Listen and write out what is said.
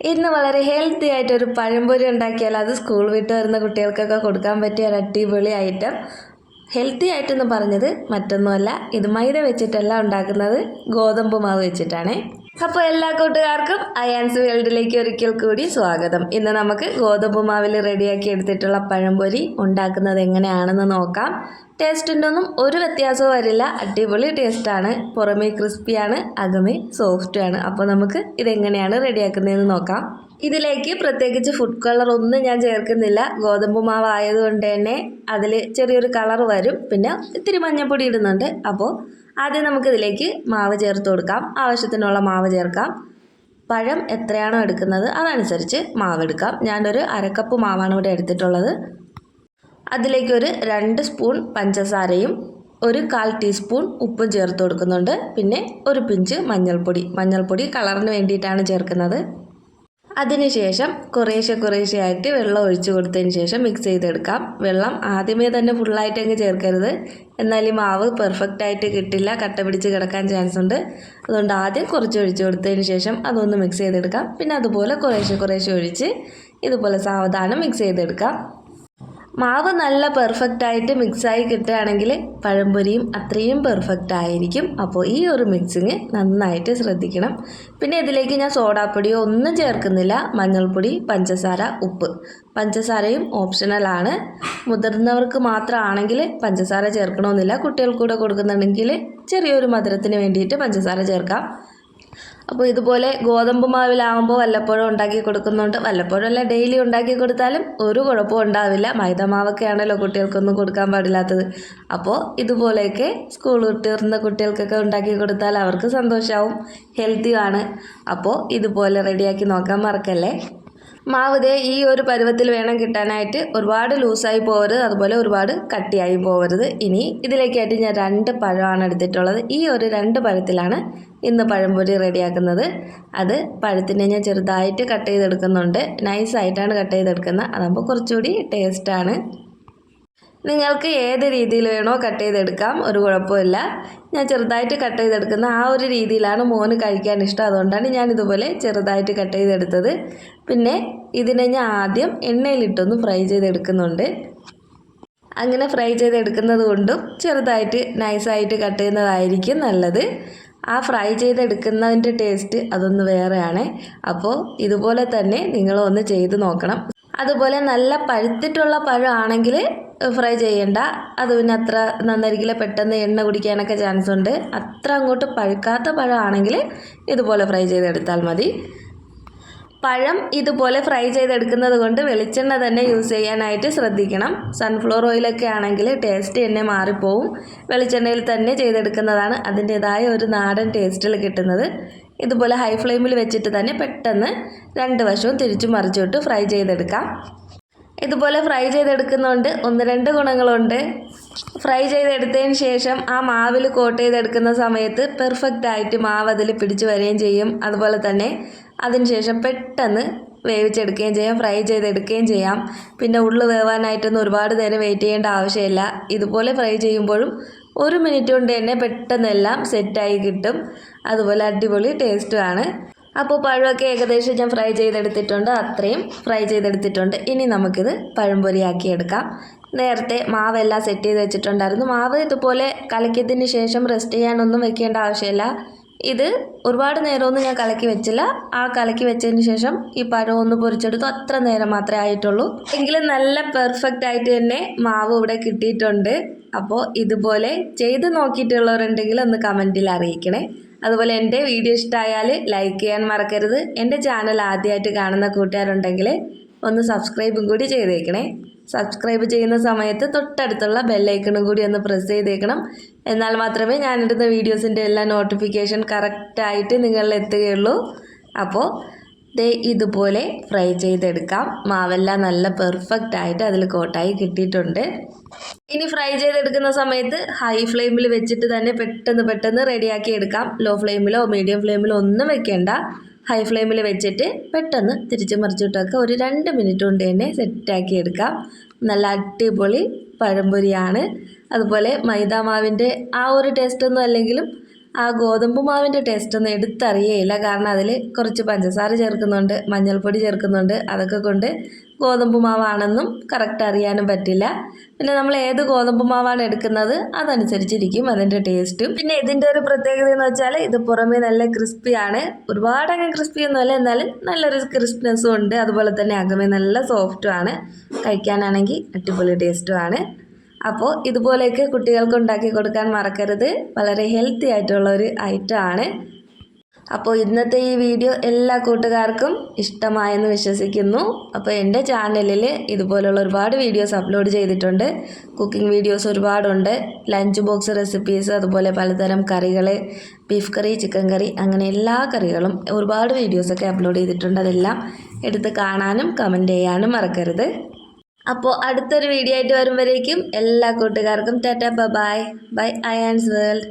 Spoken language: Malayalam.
ഇന്ന് വളരെ ഹെൽത്തി ആയിട്ട് ഒരു പഴംപൊരി ഉണ്ടാക്കിയാൽ അത് സ്കൂൾ വിട്ട് വരുന്ന കുട്ടികൾക്കൊക്കെ കൊടുക്കാൻ പറ്റിയ ഒരു അടിപൊളി ഐറ്റം ഹെൽത്തി ആയിട്ടെന്ന് പറഞ്ഞത് മറ്റൊന്നുമല്ല. ഇത് മൈദ വെച്ചിട്ടല്ല ഉണ്ടാക്കുന്നത്. ഗോതമ്പ് മാവ് വെച്ചിട്ടാണ്. അപ്പോൾ എല്ലാ കൂട്ടുകാർക്കും അയാൻസ് വേൾഡിലേക്ക് ഒരിക്കൽ കൂടി സ്വാഗതം. ഇന്ന് നമുക്ക് ഗോതമ്പ് മാവിൽ റെഡിയാക്കി എടുത്തിട്ടുള്ള പഴംപൊരി ഉണ്ടാക്കുന്നത് എങ്ങനെയാണെന്ന് നോക്കാം. ടേസ്റ്റിന്റെ ഒന്നും ഒരു വ്യത്യാസവും വരില്ല. അടിപൊളി ടേസ്റ്റാണ്. പുറമേ ക്രിസ്പിയാണ് അകമേ സോഫ്റ്റുമാണ്. അപ്പോൾ നമുക്ക് ഇതെങ്ങനെയാണ് റെഡിയാക്കുന്നതെന്ന് നോക്കാം. ഇതിലേക്ക് പ്രത്യേകിച്ച് ഫുഡ് കളർ ഒന്നും ഞാൻ ചേർക്കുന്നില്ല. ഗോതമ്പ് മാവ് ആയതുകൊണ്ട് തന്നെ അതിൽ ചെറിയൊരു കളർ വരും. പിന്നെ ഇത്തിരി മഞ്ഞൾപ്പൊടി ഇടുന്നുണ്ട്. അപ്പോൾ ആദ്യം നമുക്കിതിലേക്ക് മാവ് ചേർത്ത് കൊടുക്കാം. ആവശ്യത്തിനുള്ള മാവ് ചേർക്കാം. പഴം എത്രയാണോ എടുക്കുന്നത് അതനുസരിച്ച് മാവ് എടുക്കാം. ഞാനൊരു അരക്കപ്പ് മാവാണ് ഇവിടെ എടുത്തിട്ടുള്ളത്. അതിലേക്കൊരു രണ്ട് സ്പൂൺ പഞ്ചസാരയും ഒരു കാൽ ടീസ്പൂൺ ഉപ്പും ചേർത്ത് കൊടുക്കുന്നുണ്ട്. പിന്നെ ഒരു പിഞ്ച് മഞ്ഞൾപ്പൊടി. മഞ്ഞൾപ്പൊടി കളറിന് വേണ്ടിയിട്ടാണ് ചേർക്കുന്നത്. അതിനുശേഷം കുറേശ്ശെ കുറേശ്ശെ ആയിട്ട് വെള്ളം ഒഴിച്ച് കൊടുത്തതിന് ശേഷം മിക്സ് ചെയ്തെടുക്കാം. വെള്ളം ആദ്യമേ തന്നെ ഫുള്ളായിട്ട് അങ്ങ് ചേർക്കരുത്. എന്നാൽ ഈ മാവ് പെർഫെക്റ്റ് ആയിട്ട് കിട്ടില്ല കട്ട പിടിച്ച് കിടക്കാൻ ചാൻസ് ഉണ്ട്. അതുകൊണ്ട് ആദ്യം കുറച്ച് ഒഴിച്ച് കൊടുത്തതിന് ശേഷം അതൊന്ന് മിക്സ് ചെയ്തെടുക്കാം. പിന്നെ അതുപോലെ കുറേശ്ശെ കുറേശ്ശെ ഒഴിച്ച് ഇതുപോലെ സാവധാനം മിക്സ് ചെയ്തെടുക്കാം. മാവ് നല്ല പെർഫെക്റ്റ് ആയിട്ട് മിക്സായി കിട്ടുകയാണെങ്കിൽ പഴംപൊരിയും അത്രയും പെർഫെക്റ്റ് ആയിരിക്കും. അപ്പോൾ ഈ ഒരു മിക്സിങ് നന്നായിട്ട് ശ്രദ്ധിക്കണം. പിന്നെ ഇതിലേക്ക് ഞാൻ സോഡാപ്പൊടിയോ ഒന്നും ചേർക്കുന്നില്ല. മഞ്ഞൾപ്പൊടി പഞ്ചസാര ഉപ്പ്. പഞ്ചസാരയും ഓപ്ഷണലാണ് മുതിർന്നവർക്ക് മാത്രമാണെങ്കിൽ പഞ്ചസാര ചേർക്കണമെന്നില്ല. കുട്ടികൾക്കൂടെ കൊടുക്കുന്നുണ്ടെങ്കിൽ ചെറിയൊരു മധുരത്തിന് വേണ്ടിയിട്ട് പഞ്ചസാര ചേർക്കാം. അപ്പോൾ ഇതുപോലെ ഗോതമ്പ് മാവിലാകുമ്പോൾ വല്ലപ്പോഴും ഉണ്ടാക്കി കൊടുക്കുന്നുണ്ട്. വല്ലപ്പോഴും അല്ല ഡെയിലി ഉണ്ടാക്കി കൊടുത്താലും ഒരു കുഴപ്പവും ഉണ്ടാവില്ല. മൈദ മാവൊക്കെ ആണല്ലോ കുട്ടികൾക്കൊന്നും കൊടുക്കാൻ പാടില്ലാത്തത്. അപ്പോൾ ഇതുപോലെയൊക്കെ സ്കൂൾ വിട്ടിരുന്ന കുട്ടികൾക്കൊക്കെ ഉണ്ടാക്കി കൊടുത്താൽ അവർക്ക് സന്തോഷമാവും ഹെൽത്തിയാണ് അപ്പോൾ ഇതുപോലെ റെഡിയാക്കി നോക്കാൻ മറക്കല്ലേ? മാവ് ഈ ഒരു പരുവത്തിൽ വേണം കിട്ടാനായിട്ട് ഒരുപാട് ലൂസായി പോകരുത് അതുപോലെ ഒരുപാട് കട്ടിയായി പോകരുത് ഇനി ഇതിലേക്കായിട്ട് ഞാൻ രണ്ട് പഴമാണ് എടുത്തിട്ടുള്ളത്. ഈ ഒരു രണ്ട് പഴത്തിലാണ് ഇന്ന് പഴംപൊരി റെഡിയാക്കുന്നത്. അത് പഴത്തിനെ ഞാൻ ചെറുതായിട്ട് കട്ട് ചെയ്തെടുക്കുന്നുണ്ട്. നൈസായിട്ടാണ് കട്ട് ചെയ്തെടുക്കുന്നത്. അതാകുമ്പോൾ കുറച്ചുകൂടി ടേസ്റ്റാണ്. നിങ്ങൾക്ക് ഏത് രീതിയിൽ വേണോ കട്ട് ചെയ്തെടുക്കാം. ഒരു കുഴപ്പമില്ല. ഞാൻ ചെറുതായിട്ട് കട്ട് ചെയ്തെടുക്കുന്ന ആ ഒരു രീതിയിലാണ് മോന് കഴിക്കാൻ ഇഷ്ടം. അതുകൊണ്ടാണ് ഞാൻ ഇതുപോലെ ചെറുതായിട്ട് കട്ട് ചെയ്തെടുത്തത്. പിന്നെ ഇതിനെ ഞാൻ ആദ്യം എണ്ണയിലിട്ടൊന്ന് ഫ്രൈ ചെയ്തെടുക്കുന്നുണ്ട്. അങ്ങനെ ഫ്രൈ ചെയ്തെടുക്കുന്നത് കൊണ്ടും ചെറുതായിട്ട് നൈസായിട്ട് കട്ട് ചെയ്യുന്നതായിരിക്കും നല്ലത്. ആ ഫ്രൈ ചെയ്തെടുക്കുന്നതിന്റെ ടേസ്റ്റ് അതൊന്ന് വേറെയാണ്. അപ്പോൾ ഇതുപോലെ തന്നെ നിങ്ങളൊന്ന് ചെയ്ത് നോക്കണം. അതുപോലെ നല്ല പഴുത്തിട്ടുള്ള പഴമാണെങ്കിൽ ഫ്രൈ ചെയ്യണ്ട. അത് പിന്നെ അത്ര നന്നായിരിക്കില്ല. പെട്ടെന്ന് എണ്ണ കുടിക്കാനൊക്കെ ചാൻസ് ഉണ്ട് അത്ര അങ്ങോട്ട് പഴുക്കാത്ത പഴമാണെങ്കിൽ ഇതുപോലെ ഫ്രൈ ചെയ്തെടുത്താൽ മതി. പഴം ഇതുപോലെ ഫ്രൈ ചെയ്തെടുക്കുന്നത് കൊണ്ട് വെളിച്ചെണ്ണ തന്നെ യൂസ് ചെയ്യാനായിട്ട് ശ്രദ്ധിക്കണം. സൺഫ്ലവർ ഓയിലൊക്കെ ആണെങ്കിൽ ടേസ്റ്റ് തന്നെ മാറിപ്പോവും. വെളിച്ചെണ്ണയിൽ തന്നെ ചെയ്തെടുക്കുന്നതാണ് അതിന്റേതായ ഒരു നാടൻ ടേസ്റ്റിൽ കിട്ടുന്നത്. ഇതുപോലെ ഹൈ ഫ്ലെയിമിൽ വെച്ചിട്ട് തന്നെ പെട്ടെന്ന് രണ്ട് വശവും തിരിച്ചു മറിച്ചിട്ട് ഫ്രൈ ചെയ്തെടുക്കാം. ഇതുപോലെ ഫ്രൈ ചെയ്തെടുക്കുന്നതുകൊണ്ട് ഒന്ന് രണ്ട് ഗുണങ്ങളുണ്ട്. ഫ്രൈ ചെയ്തെടുത്തതിന് ശേഷം ആ മാവിൽ കോട്ട് ചെയ്തെടുക്കുന്ന സമയത്ത് പെർഫെക്റ്റ് ആയിട്ട് മാവ് അതിൽ പിടിച്ചു വരികയും ചെയ്യും. അതുപോലെ തന്നെ അതിനുശേഷം പെട്ടെന്ന് വേവിച്ചെടുക്കുകയും ചെയ്യാം ഫ്രൈ ചെയ്തെടുക്കുകയും ചെയ്യാം. പിന്നെ ഉള്ളു വേവാനായിട്ടൊന്നും ഒരുപാട് നേരം വെയിറ്റ് ചെയ്യേണ്ട ആവശ്യമില്ല. ഇതുപോലെ ഫ്രൈ ചെയ്യുമ്പോഴും ഒരു മിനിറ്റ് കൊണ്ട് തന്നെ പെട്ടെന്നെല്ലാം സെറ്റായി കിട്ടും. അതുപോലെ അടിപൊളി ടേസ്റ്റുമാണ് അപ്പോൾ പഴമൊക്കെ ഏകദേശം ഞാൻ ഫ്രൈ ചെയ്തെടുത്തിട്ടുണ്ട്. അത്രയും ഫ്രൈ ചെയ്തെടുത്തിട്ടുണ്ട്. ഇനി നമുക്കിത് പഴംപൊരിയാക്കിയെടുക്കാം. നേരത്തെ മാവെല്ലാം സെറ്റ് ചെയ്ത് വെച്ചിട്ടുണ്ടായിരുന്നു. മാവ് ഇതുപോലെ കലക്കിയതിന് ശേഷം റെസ്റ്റ് ചെയ്യാനൊന്നും വെക്കേണ്ട ആവശ്യമില്ല. ഇത് ഒരുപാട് നേരമൊന്നും ഞാൻ കലക്കി വെച്ചില്ല. ആ കലക്കി വെച്ചതിന് ശേഷം ഈ പഴം ഒന്ന് പൊരിച്ചെടുത്തു. അത്ര നേരം മാത്രമേ ആയിട്ടുള്ളൂ. എങ്കിലും നല്ല പെർഫെക്റ്റ് ആയിട്ട് തന്നെ മാവ് ഇവിടെ കിട്ടിയിട്ടുണ്ട്. അപ്പോൾ ഇതുപോലെ ചെയ്ത് നോക്കിയിട്ടുള്ളവരുണ്ടെങ്കിൽ ഒന്ന് കമന്റിൽ അറിയിക്കണേ. അതുപോലെ എന്റെ വീഡിയോ ഇഷ്ടമായാൽ ലൈക്ക് ചെയ്യാൻ മറക്കരുത്. എന്റെ ചാനൽ ആദ്യമായിട്ട് കാണുന്ന കൂട്ടുകാരുണ്ടെങ്കിൽ ഒന്ന് സബ്സ്ക്രൈബും കൂടി ചെയ്തേക്കണേ. സബ്സ്ക്രൈബ് ചെയ്യുന്ന സമയത്ത് തൊട്ടടുത്തുള്ള ബെല്ലൈക്കണും കൂടി ഒന്ന് പ്രസ് ചെയ്തേക്കണം. എന്നാൽ മാത്രമേ ഞാനിടുന്ന വീഡിയോസിന്റെ എല്ലാ നോട്ടിഫിക്കേഷൻ കറക്റ്റായിട്ട് നിങ്ങളിൽ എത്തുകയുള്ളൂ. അപ്പോൾ ദേ ഇതുപോലെ ഫ്രൈ ചെയ്തെടുക്കാം. മാവെല്ലാം നല്ല പെർഫെക്റ്റ് ആയിട്ട് അതിൽ കോട്ടായി കിട്ടിയിട്ടുണ്ട്. ഇനി ഫ്രൈ ചെയ്തെടുക്കുന്ന സമയത്ത് ഹൈ ഫ്ലെയിമിൽ വെച്ചിട്ട് തന്നെ പെട്ടെന്ന് പെട്ടെന്ന് റെഡിയാക്കി എടുക്കാം. ലോ ഫ്ലെയിമിലോ മീഡിയം ഫ്ലെയിമിലോ ഒന്നും വെക്കേണ്ട. ഹൈ ഫ്ലെയിമിൽ വെച്ചിട്ട് പെട്ടെന്ന് തിരിച്ച് മറിച്ചിട്ടൊക്കെ ഒരു രണ്ട് മിനിറ്റ് കൊണ്ട് തന്നെ സെറ്റാക്കി എടുക്കാം. നല്ല അടിപൊളി പഴംപൊരിയാണ്. അതുപോലെ മൈദ മാവിന്റെ ആ ഒരു ടേസ്റ്റൊന്നും അല്ലെങ്കിലും ആ ഗോതമ്പ് മാവിന്റെ ടേസ്റ്റ് ഒന്നും എടുത്തറിയേയില്ല. കാരണം അതിൽ കുറച്ച് പഞ്ചസാര ചേർക്കുന്നുണ്ട് മഞ്ഞൾപ്പൊടി ചേർക്കുന്നുണ്ട് അതൊക്കെ കൊണ്ട് ഗോതമ്പ് മാവാണെന്നും കറക്റ്റ് അറിയാനും പറ്റില്ല. പിന്നെ നമ്മൾ ഏത് ഗോതമ്പ് മാവാണ് എടുക്കുന്നത്? അതനുസരിച്ചിരിക്കും അതിന്റെ ടേസ്റ്റും പിന്നെ ഇതിന്റെ ഒരു പ്രത്യേകത എന്ന് വെച്ചാൽ ഇത് പുറമേ നല്ല ക്രിസ്പിയാണ് ഒരുപാട് അങ്ങ് ക്രിസ്പി ഒന്നുമല്ല എന്നാലും നല്ലൊരു ക്രിസ്പിനെസ്സും ഉണ്ട്. അതുപോലെ തന്നെ അകമേ നല്ല സോഫ്റ്റുമാണ് കഴിക്കാനാണെങ്കിൽ അടിപൊളി ടേസ്റ്റുമാണ് അപ്പോൾ ഇതുപോലെയൊക്കെ കുട്ടികൾക്ക് ഉണ്ടാക്കി കൊടുക്കാൻ മറക്കരുത്. വളരെ ഹെൽത്തി ആയിട്ടുള്ള ഒരു ഐറ്റം ആണ്. അപ്പോൾ ഇന്നത്തെ ഈ വീഡിയോ എല്ലാ കൂട്ടുകാർക്കും ഇഷ്ടമായെന്ന് വിശ്വസിക്കുന്നു. അപ്പോൾ എന്റെ ചാനലിൽ ഇതുപോലുള്ള ഒരുപാട് വീഡിയോസ് അപ്ലോഡ് ചെയ്തിട്ടുണ്ട്. കുക്കിംഗ് വീഡിയോസ് ഒരുപാടുണ്ട്. ലഞ്ച് ബോക്സ് റെസിപ്പീസ് അതുപോലെ പലതരം കറികൾ ബീഫ് കറി ചിക്കൻ കറി അങ്ങനെ എല്ലാ കറികളും ഒരുപാട് വീഡിയോസൊക്കെ അപ്ലോഡ് ചെയ്തിട്ടുണ്ട്. അതെല്ലാം എടുത്ത് കാണാനും കമന്റ് ചെയ്യാനും മറക്കരുത്. അപ്പോൾ അടുത്തൊരു വീഡിയോ ആയിട്ട് വരുമ്പോഴേക്കും എല്ലാ കൂട്ടുകാർക്കും tata bye bye Ayaan's world